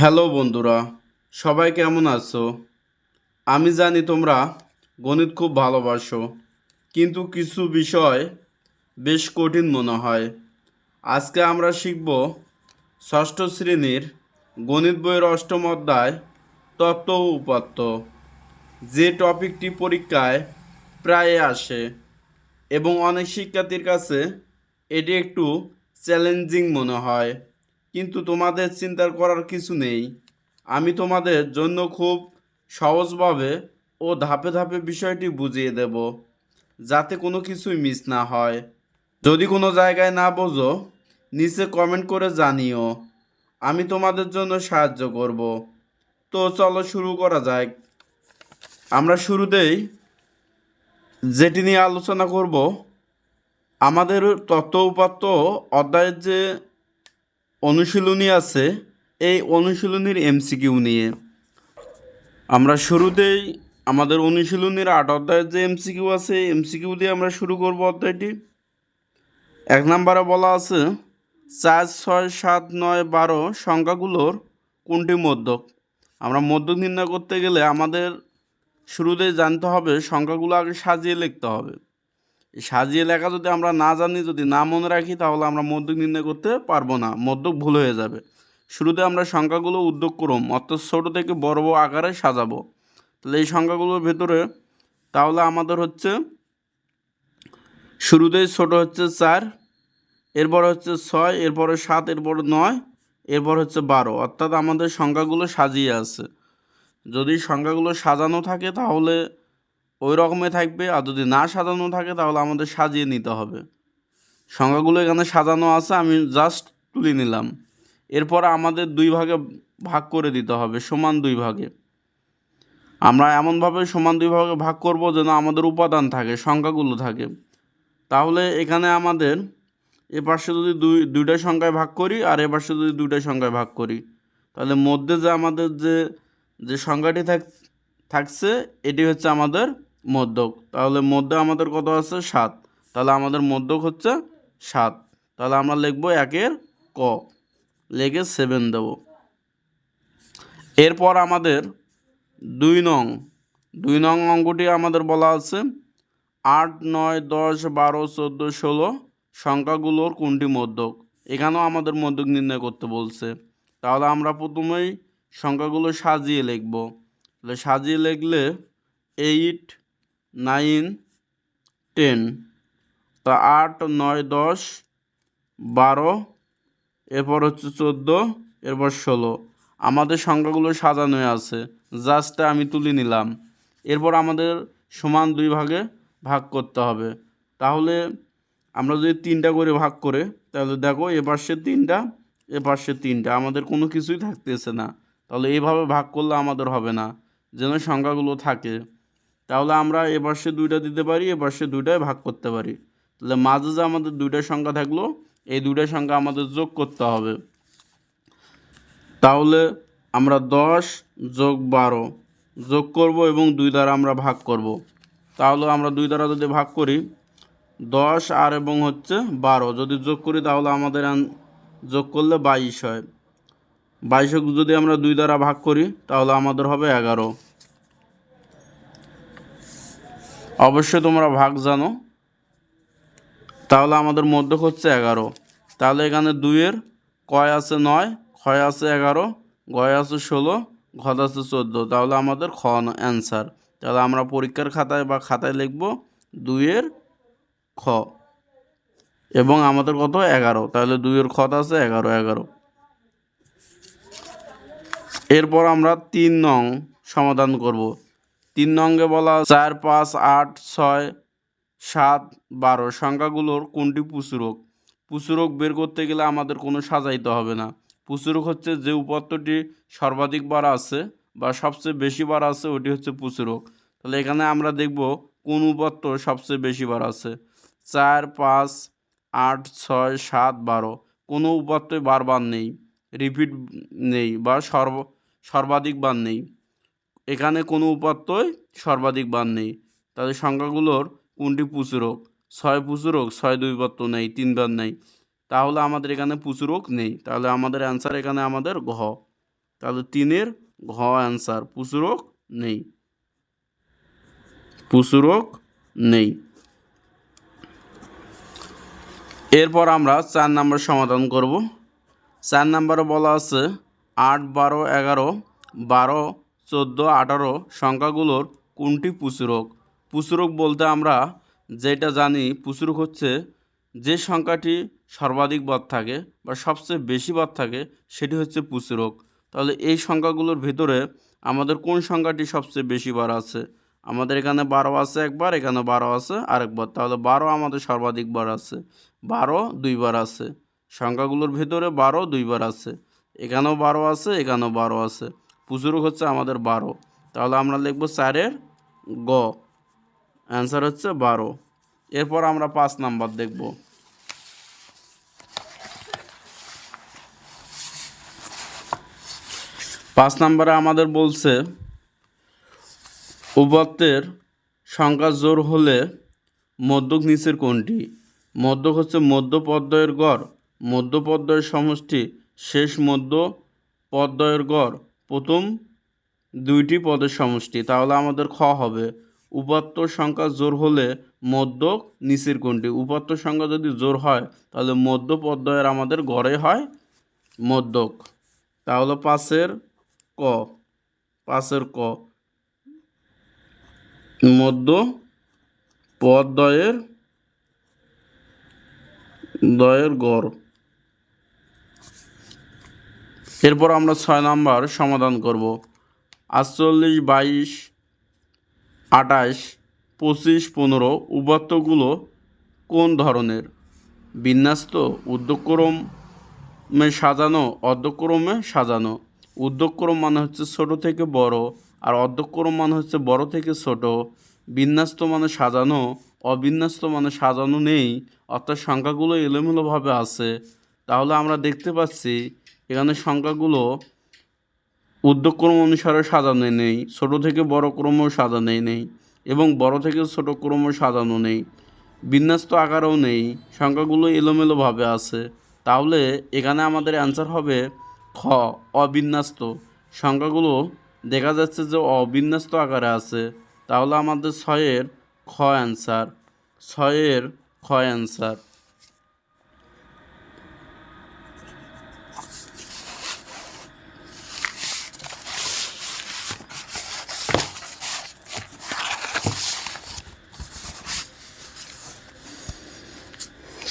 Hello বন্ধুরা, সবাই কেমন আছো? আমি জানি তোমরা গণিত খুব ভালোবাসো, কিন্তু কিছু বিষয় বেশ কঠিন মনে হয়। আজকে আমরা শিখব ষষ্ঠ শ্রেণির গণিত বইয়ের অষ্টম অধ্যায় তত্ত্ব উপাত্ত, যে টপিকটি পরীক্ষায় প্রায় আসে এবং অনেক শিক্ষার্থীর কাছে এটি একটু চ্যালেঞ্জিং মনে হয়। কিন্তু তোমাদের চিন্তার করার কিছু নেই। আমি তোমাদের জন্য খুব সহজভাবে ও ধাপে ধাপে বিষয়টি বুঝিয়ে দেব, যাতে কোনো কিছুই মিস না হয়। যদি কোনো জায়গায় না বোঝো, নিচে কমেন্ট করে জানিও। আমি তোমাদের জন্য সাহায্য করব। তো চলো শুরু করা যাক। আমরা শুরুতেই যেটি নিয়ে আলোচনা করব, আমাদের তত্ত্ব উপাত্ত অধ্যায়ের যে অনুশীলনী আছে, এই অনুশীলনীর এমসিকিউ নিয়ে। আমরা শুরুতেই আমাদের অনুশীলনীর আট অধ্যায়ের যে এমসিকিউ আছে এমসিকিউ দিয়ে আমরা শুরু করব অধ্যায়টি। এক নম্বরে বলা আছে, চার, ছয়, সাত, নয়, বারো সংখ্যাগুলোর কোনটি মধ্যক? আমরা মধ্যক নির্ণয় করতে গেলে আমাদের শুরুতেই জানতে হবে, সংখ্যাগুলো আগে সাজিয়ে লিখতে হবে। সাজিয়ে লেখা যদি আমরা না জানি, যদি না মনে রাখি, তাহলে আমরা মধ্যক নির্ণয় করতে পারব না। মধ্যক ভুল হয়ে যাবে। শুরুতে আমরা সংখ্যাগুলো উদ্যোগ করম অর্থাৎ ছোটো থেকে বড় বড় আকারে সাজাবো। তাহলে এই সংখ্যাগুলোর ভেতরে তাহলে আমাদের হচ্ছে শুরুতেই ছোট হচ্ছে চার, এরপর হচ্ছে ছয়, এরপরে সাত, এরপর নয়, এরপর হচ্ছে বারো। অর্থাৎ আমাদের সংখ্যাগুলো সাজিয়ে আছে। যদি সংখ্যাগুলো সাজানো থাকে, তাহলে ওই রকমই থাকবে। আর যদি না সাজানো থাকে, তাহলে আমাদের সাজিয়ে নিতে হবে। সংখ্যাগুলো এখানে সাজানো আছে, আমি জাস্ট তুলে নিলাম। এরপর আমাদের দুই ভাগে ভাগ করে দিতে হবে, সমান দুই ভাগে। আমরা এমনভাবে সমান দুই ভাগে ভাগ করব যেন আমাদের উপাদান থাকে সংখ্যাগুলো থাকে। তাহলে এখানে আমাদের এ পাশে যদি দুই, দুইটা সংখ্যায় ভাগ করি, আর এ পাশে যদি দুইটা সংখ্যায় ভাগ করি। তাহলে মধ্যে যে আমাদের যে যে সংখ্যাটি থাক, থাকছে, এটি হচ্ছে আমাদের মধ্যক তাহলে মধ্যে আমাদের কত আছে? সাত। তাহলে আমাদের মধ্যক হচ্ছে সাত। তাহলে আমরা লিখব একের ক। লেগে সেভেন দেব। এরপর আমাদের দুই নং। দুই নং অঙ্কটি আমাদের বলা আছে আট, নয়, দশ, বারো, চোদ্দ, ষোলো সংখ্যাগুলোর কোনটি মধ্যক এখানেও আমাদের মধ্যক নির্ণয় করতে বলছে। তাহলে আমরা প্রথমেই সংখ্যাগুলো সাজিয়ে লিখব। তাহলে সাজিয়ে লিখলে এইট নাইন, টেন। তা আট, নয়, দশ, বারো, এরপর হচ্ছে চোদ্দ, এরপর ষোলো। আমাদের সংখ্যাগুলো সাজানো আছে। জাস্ট আমি তুলে নিলাম। এরপর আমাদের সমান দুই ভাগে ভাগ করতে হবে। তাহলে আমরা যদি তিনটা করে ভাগ করে, তাহলে দেখো এ পাশে তিনটা, এ পাশে তিনটা। আমাদের কোনো কিছুই থাকতেছে না। তাহলে এইভাবে ভাগ করলে আমাদের হবে না। যেন সংখ্যাগুলো থাকে। তাহলে আমরা এ পাশে দুইটা দিতে পারি, এ পাশে দুইটায় ভাগ করতে পারি। তাহলে মাঝে যে আমাদের দুইটা সংখ্যা থাকল, এই দুইটা সংখ্যা আমাদের যোগ করতে হবে। তাহলে আমরা দশ যোগ বারো যোগ করব এবং দুই দ্বারা আমরা ভাগ করব। তাহলে আমরা দুই দ্বারা যদি ভাগ করি, দশ আর এবং হচ্ছে বারো, যদি যোগ করি তাহলে আমাদের যোগ করলে বাইশ হয়। বাইশক যদি আমরা দুই দ্বারা ভাগ করি, তাহলে আমাদের হবে এগারো। অবশ্যই তোমরা ভাগ জানো। তাহলে আমাদের মধ্যক হচ্ছে এগারো। তাহলে এখানে দুইয়ের কয় আছে নয়, ক্ষয় আছে এগারো, গয় আছে ষোলো, ঘদ আছে চোদ্দ। তাহলে আমাদের খ অ্যান্সার তাহলে আমরা পরীক্ষার খাতায় বা খাতায় লিখব দুইয়ের খ। এবং আমাদের কত? এগারো। তাহলে দুইয়ের খত আছে এগারো এগারো। এরপর আমরা তিন নং সমাধান করব। তিন নঙ্গে বলা চার, পাঁচ, আট, ছয়, সাত, বারো। সংখ্যাগুলোর কোনটি পুচুরক পুচুরক বের করতে গেলে আমাদের কোনো সাজাইতে হবে না। পুচুরক হচ্ছে যে উপাত্তটি সর্বাধিক বার আছে বা সবচেয়ে বেশি বার আছে, ওটি হচ্ছে পুচুরক তাহলে এখানে আমরা দেখব কোন উপাত্ত সবচেয়ে বেশি বার আছে। চার, পাঁচ, আট, ছয়, সাত, বারো। কোনো উপাত্তই বারবার নেই। রিপিট নেই বা সর্ব সর্বাধিক বার নেই। এখানে কোনো উপাত্তই সর্বাধিক বার নেই। তাদের সংখ্যাগুলোর কোনটি পুচুরক ছয় পুচুরক ছয় দুই উপাত্ত নেই তিনবার নেই। তাহলে আমাদের এখানে পুচুরক নেই। তাহলে আমাদের অ্যান্সার এখানে আমাদের ঘ। তাহলে তিনের ঘ অ্যান্সার পুচুরক নেই। পুচুরক নেই। এরপর আমরা চার নাম্বার সমাধান করব। চার নাম্বারে বলা আছে আট বারো এগারো বারো চোদ্দ আঠারো সংখ্যাগুলোর কোনটি পুচুরক পুচুরক বলতে আমরা যেটা জানি পুচুরক হচ্ছে যে সংখ্যাটি সর্বাধিক বার থাকে বা সবচেয়ে বেশি বার থাকে, সেটি হচ্ছে পুচুরক তাহলে এই সংখ্যাগুলোর ভিতরে আমাদের কোন সংখ্যাটি সবচেয়ে বেশি বার আছে? আমাদের এখানে বারো আছে একবার, এখানে বারো আছে আরেকবার। তাহলে বারো আমাদের সর্বাধিক বার আছে। বারো দুইবার আছে। সংখ্যাগুলোর ভিতরে বারো দুইবার আছে। এখানেও বারো আছে, এখানেও বারো আছে। পুচুরক হচ্ছে আমাদের বারো। তাহলে আমরা লিখব চারের গ। অ্যান্সার হচ্ছে বারো। এরপর আমরা পাঁচ নাম্বার দেখব। পাঁচ নাম্বারে আমাদের বলছে, উপাত্তের সংখ্যা জোর হলে মধ্যক নিচের কোনটি? মধ্যক হচ্ছে মধ্য পদ্ময়ের গড়। মধ্য পদ্ময়ের সমষ্টি শেষ মধ্য পদ্ময়ের গড়। প্রথম দুইটি পদের সমষ্টি, তাহলে আমাদের খ হবে। উপাত্ত সংখ্যা জোর হলে মধ্যক নিচের কোনটি উপাত্ত সংখ্যা যদি জোর হয়, তাহলে মধ্য পদ্ময়ের আমাদের গড়ে হয় মধ্যক। তাহলে পাশের ক পাশের ক মধ্য পদ্বয়ের দয়ের গড়। এরপর আমরা ছয় নাম্বার সমাধান করব। আটচল্লিশ, বাইশ, আঠাশ, পঁচিশ, পনেরো উপাত্তগুলো কোন ধরনের? বিন্যস্ত, উদ্যোগক্রমে সাজানো, অর্ধক্রমে সাজানো। উদ্যোগক্রম মানে হচ্ছে ছোট থেকে বড় আর অর্ধক্রম মানে হচ্ছে বড় থেকে ছোট। বিন্যস্ত মানে সাজানো, অবিন্যস্ত মানে সাজানো নেই, অর্থাৎ সংখ্যাগুলো এলোমেলোভাবে আছে। তাহলে আমরা দেখতে পাচ্ছি এখানে সংখ্যাগুলো উদ্যোগক্রম অনুসারে সাজানো নেই, ছোট থেকে বড় ক্রমও সাজানো নেই এবং বড় থেকে ছোট ক্রমও সাজানো নেই, বিন্যস্ত আকারেও নেই, সংখ্যাগুলো এলোমেলোভাবে আছে। তাহলে এখানে আমাদের অ্যান্সার হবে খ, অবিন্যস্ত। সংখ্যাগুলো দেখা যাচ্ছে যে অবিন্যস্ত আকারে আছে। তাহলে আমাদের ছয়ের খ অ্যান্সার ছয়ের খ অ্যান্সার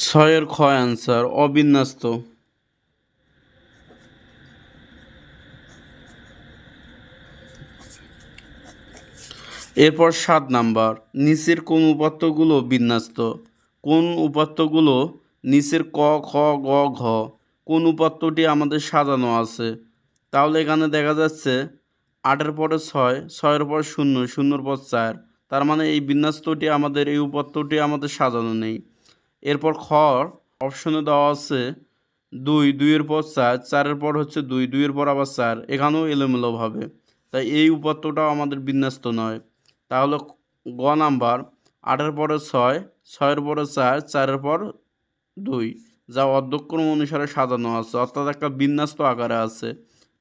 ছয়ের খ অ্যান্সার অবিন্যস্ত। এরপর সাত নাম্বার, নিচের কোন উপাত্তগুলো বিন্যস্ত? কোন উপাত্তগুলো নিচের ক, খ, গ, ঘ, কোন উপাত্তটি আমাদের সাজানো আছে? তাহলে এখানে দেখা যাচ্ছে আটের পরে ছয়, ছয়ের পর শূন্য, শূন্যর পর চার। তার মানে এই বিন্যস্তটি আমাদের, এই উপাত্তটি আমাদের সাজানো নেই। এরপর খ, অপশনে দেওয়া আছে দুই, দুইয়ের পর চার, চারের পর হচ্ছে দুই, দুইয়ের পর আবার চার। এখানেও এলোমেলোভাবে। তাই এই উপাত্তটাও আমাদের বিন্যস্ত নয়। তাহলে গ নাম্বার, আটের পরে ছয়, ছয়ের পরে চার, চারের পর দুই, যা অর্ধক্রম অনুসারে সাজানো আছে। অর্থাৎ একটা বিন্যস্ত আকারে আছে।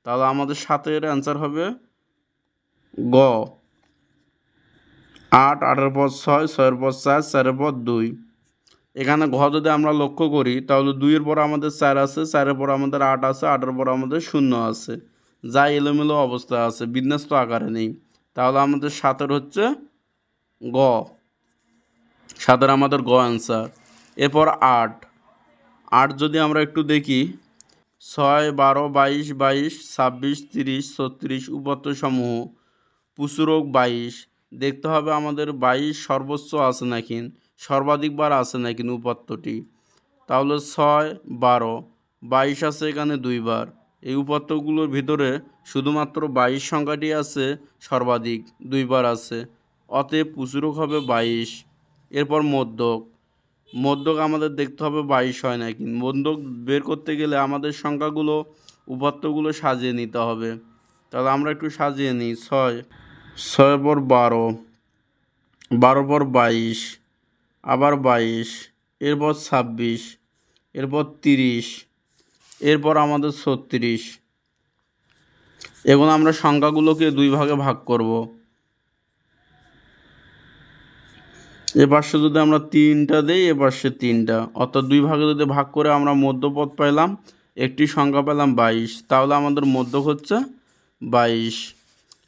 তাহলে আমাদের সাতের অ্যান্সার হবে গ। আট, আটের পর ছয়, ছয়ের পর চার, চারের পর দুই। এখানে ঘ যদি আমরা লক্ষ্য করি, তাহলে দুইয়ের পর আমাদের চার আছে, চারের পর আমাদের আট আছে, আটের পর আমাদের শূন্য আছে। যা এলোমেলো অবস্থা আছে, বিন্যস্ত আকারে নেই। তাহলে আমাদের সাতের হচ্ছে গ। সাতের আমাদের গ অ্যান্সার এরপর আট। আট যদি আমরা একটু দেখি, ছয়, বারো, বাইশ বাইশ, ছাব্বিশ, তিরিশ, ছত্রিশ উপাত্ত সমূহ পুচুরক বাইশ। দেখতে হবে আমাদের বাইশ সর্বোচ্চ আছে নাকি। সর্বাধিকবার আছে নাকি উপাত্তটি তাহলে ছয়, বারো, বাইশ আছে এখানে দুইবার এই উপাত্তগুলোর ভিতরে শুধুমাত্র বাইশ সংখ্যাটি আছে, সর্বাধিক দুইবার আছে। অতএব পুচুরক হবে বাইশ। এরপর মধ্যক। মধ্যক আমাদের দেখতে হবে বাইশ হয় নাকি? মধ্যক বের করতে গেলে আমাদের সংখ্যাগুলো উপাত্তগুলো সাজিয়ে নিতে হবে। তাহলে আমরা একটু সাজিয়ে নিই। ছয় ছয় পর বারো বারো পর বাইশ। আবার বাইশ, এরপর ছাব্বিশ, এরপর তিরিশ, এরপর আমাদের ছত্রিশ। এখন আমরা সংখ্যাগুলোকে দুই ভাগে ভাগ করব। এ পাশে যদি আমরা তিনটা দেই, এ পাশে তিনটা। অর্থাৎ দুই ভাগে যদি ভাগ করে আমরা মধ্যপদ পাইলাম, একটি সংখ্যা পেলাম বাইশ। তাহলে আমাদের মধ্যক হচ্ছে বাইশ।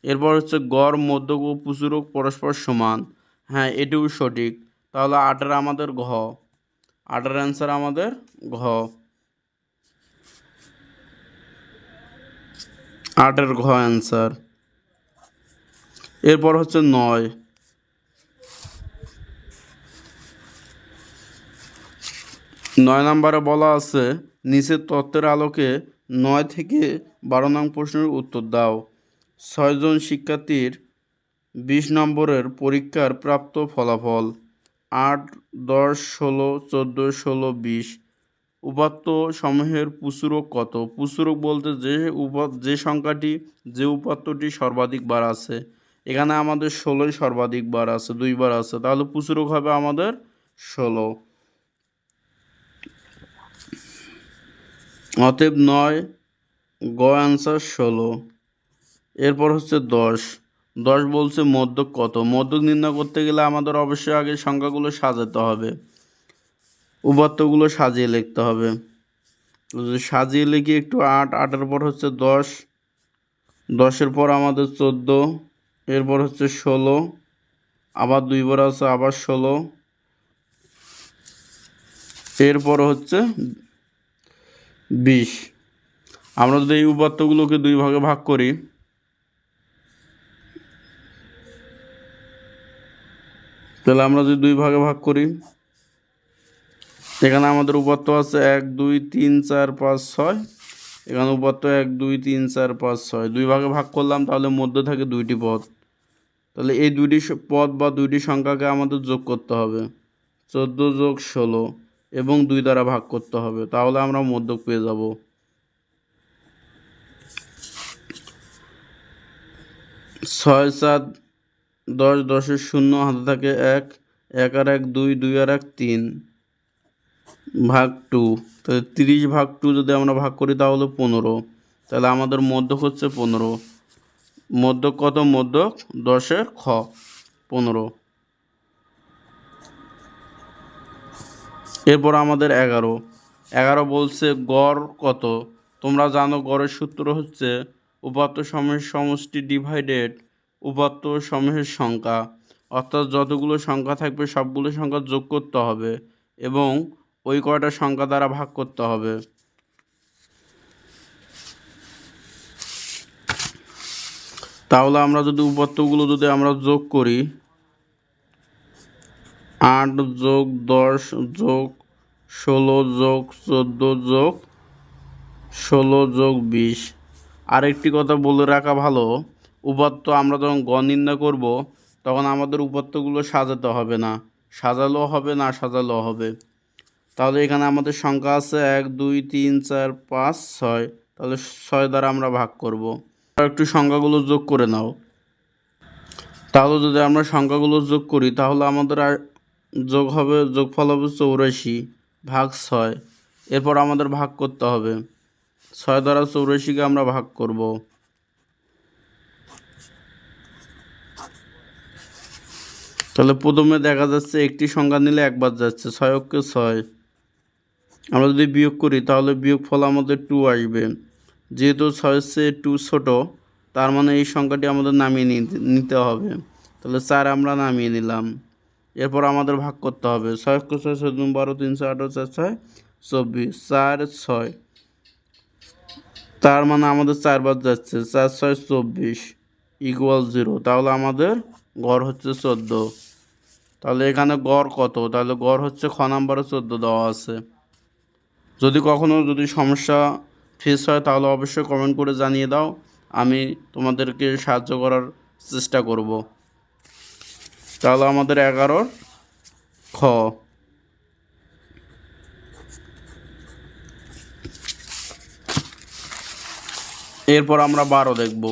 এরপর হচ্ছে গড়, মধ্যক ও পুচুরক পরস্পর সমান। হ্যাঁ এটিও সঠিক। তাহলে আটের আমাদের ঘ। আটের অ্যান্সার আমাদের ঘ। আটের ঘ অ্যান্সার এরপর হচ্ছে নয়। নয় নম্বরে বলা আছে, নিচের তত্ত্বের আলোকে নয় থেকে বারো নং প্রশ্নের উত্তর দাও। ছয়জন শিক্ষার্থীর বিশ নম্বরের পরীক্ষার প্রাপ্ত ফলাফল। আট, দশ, ষোলো, চোদ্দ, ষোলো, বিশ। উপাত্ত সমূহের পুচুরক কত? পুচুরক বলতে যে উপ যে সংখ্যাটি, যে উপাত্তটি সর্বাধিক বার আছে। এখানে আমাদের ষোলোই সর্বাধিক বার আছে দুইবার আছে। তাহলে পুচুরক হবে আমাদের ষোলো। অতএব নয়, গ অ্যান্সার ষোলো। এরপর হচ্ছে দশ। দশ বলছে মধ্যক কত? মধ্যক নির্ণয় করতে গেলে আমাদের অবশ্যই আগে সংখ্যাগুলো সাজাতে হবে। উপাত্তগুলো সাজিয়ে লিখতে হবে। সাজিয়ে লিখি একটু আট, আটের পর হচ্ছে দশ, দশের পর আমাদের চোদ্দ, এরপর হচ্ছে ষোলো, আবার দুইবার আছে, আবার ষোলো। এরপর হচ্ছে বিশ। আমরা যদি এই উপাত্তগুলোকে দুই ভাগে ভাগ করি তাহলে আমরা যদি দুই ভাগে ভাগ করি, এখানে আমাদের উপাত্ত আছে এক, দুই, তিন, চার, পাঁচ, ছয়। এখানে উপাত্ত এক, দুই, তিন, চার, পাঁচ, ছয়। দুই ভাগে ভাগ করলাম, তাহলে মধ্যে থাকে দুইটি পদ। তাহলে এই দুইটি পদ বা দুইটি সংখ্যাকে আমাদের যোগ করতে হবে। চোদ্দ যোগ ষোলো এবং দুই দ্বারা ভাগ করতে হবে। তাহলে আমরা মধ্যক পেয়ে যাব। ছয়, সাত দশ দশের শূন্য, হাতে থাকে এক এক আর এক দুই দুই আর এক তিন। ভাগ টু। তাহলে তিরিশ ভাগ টু যদি আমরা ভাগ করি তাহলে পনেরো। তাহলে আমাদের মধ্যক হচ্ছে পনেরো। মধ্যক কত? মধ্যক দশের খ, পনেরো। এরপর আমাদের এগারো। এগারো বলছে গড় কত? তোমরা জানো গড়ের সূত্র হচ্ছে উপাত্ত সমূহের সমষ্টি ডিভাইডেড উপাত্ত সমূহের সংখ্যা, অর্থাৎ যতগুলো সংখ্যা থাকবে সবগুলো সংখ্যা যোগ করতে হবে এবং ওই কয়টা সংখ্যা দ্বারা ভাগ করতে হবে। তাহলে আমরা যদি উপাত্তগুলো যদি আমরা যোগ করি, আট যোগ দশ যোগ ষোলো যোগ চোদ্দ যোগ ষোলো যোগ বিশ। আরেকটি কথা বলে রাখা ভালো উপাত্ত আমরা যখন গ নির্ণয় করব, তখন আমাদের উপাত্তগুলো সাজাতে হবে না। সাজালেও হবে, না সাজালো হবে। তাহলে এখানে আমাদের সংখ্যা আছে এক, দুই, তিন, চার, পাঁচ, ছয়। তাহলে ছয় দ্বারা আমরা ভাগ করব। আর একটু সংখ্যাগুলো যোগ করে নাও। তাহলে যদি আমরা সংখ্যাগুলো যোগ করি, তাহলে আমাদের আর যোগ হবে, যোগফল হবে চৌরাশি ভাগ ছয়। এরপর আমাদের ভাগ করতে হবে। ছয় দ্বারা চৌরাশিকে আমরা ভাগ করব। তাহলে প্রথমে দেখা যাচ্ছে একটি সংখ্যা নিলে একবার যাচ্ছে, ছয় অক্ষে ছয়। আমরা যদি বিয়োগ করি, তাহলে বিয়োগ ফল আমাদের টু আসবে। যেহেতু ছয় সে টু ছোটো, তার মানে এই সংখ্যাটি আমাদের নামিয়ে নিতে- হবে। তাহলে চার আমরা নামিয়ে নিলাম। এরপর আমাদের ভাগ করতে হবে। ছয় অক্ষ ছয় চোদ্দ দুই, বারো তিনশো আঠারো চার, ছয়, চব্বিশ। চার, ছয়। তার মানে আমাদের চারবার যাচ্ছে। চার, ছয়, চব্বিশ ইকুয়াল জিরো তাহলে আমাদের গড় হচ্ছে চোদ্দ। তাহলে এখানে গড় কত? তাহলে গড় হচ্ছে খ নাম্বারে চোদ্দ দেওয়া আছে। যদি কখনো যদি সমস্যা ফেস হয়, তাহলে অবশ্যই কমেন্ট করে জানিয়ে দাও। আমি তোমাদেরকে সাহায্য করার চেষ্টা করব। তাহলে আমাদের এগারোর খ। এরপর আমরা বারো দেখব।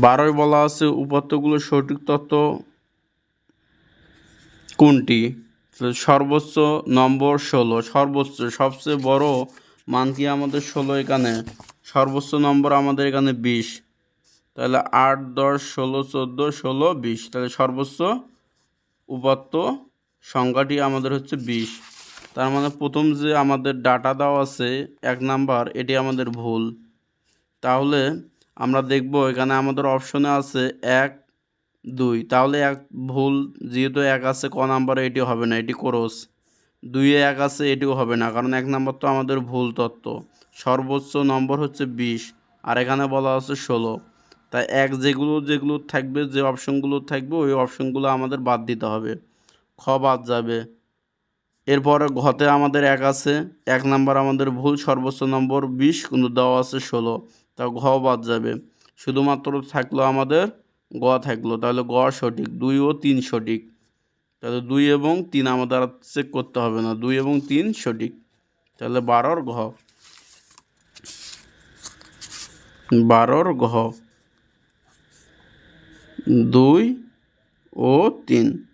বারোয় বলা আছে উপাত্তগুলোর সঠিক তত্ত্ব কোনটি? সর্বোচ্চ নম্বর ষোলো। সর্বোচ্চ, সবচেয়ে বড় মান কি আমাদের ষোলো এখানে? সর্বোচ্চ নম্বর আমাদের এখানে বিশ। তাহলে আট, দশ, ষোলো, চোদ্দ, ষোলো, বিশ। তাহলে সর্বোচ্চ উপাত্ত সংখ্যাটি আমাদের হচ্ছে বিশ। তার মানে প্রথম যে আমাদের ডাটা দেওয়া আছে, এক নাম্বার, এটি আমাদের ভুল। তাহলে আমরা দেখব এখানে আমাদের অপশনে আছে এক দুই। তাহলে এক ভুল, যেহেতু এক আছে, ক নাম্বারে এটি হবে না, এটি ক্রস। দুইয়ে এক আছে, এটিও হবে না, কারণ এক নাম্বার তো আমাদের ভুল তত্ত্ব। সর্বোচ্চ নম্বর হচ্ছে বিশ, আর এখানে বলা আছে ষোলো। তাই এক যেগুলো যেগুলো থাকবে, যে অপশনগুলো থাকবে, ওই অপশনগুলো আমাদের বাদ দিতে হবে। খ বাদ যাবে। এরপরে ঘতে আমাদের এক আছে, এক নাম্বার আমাদের ভুল, সর্বোচ্চ নম্বর বিশ, কিন্তু দেওয়া আছে ষোলো। তা ঘ বাদ যাবে। শুধুমাত্র থাকল আমাদের গ থাকল, তাহলে গ সঠিক, দুই ও তিন সঠিক। তাহলে দুই এবং তিন আমাদের চেক করতে হবে না, দুই এবং তিন সঠিক। তাহলে বারোর ঘ। বারোর ঘ। দুই ও তিন।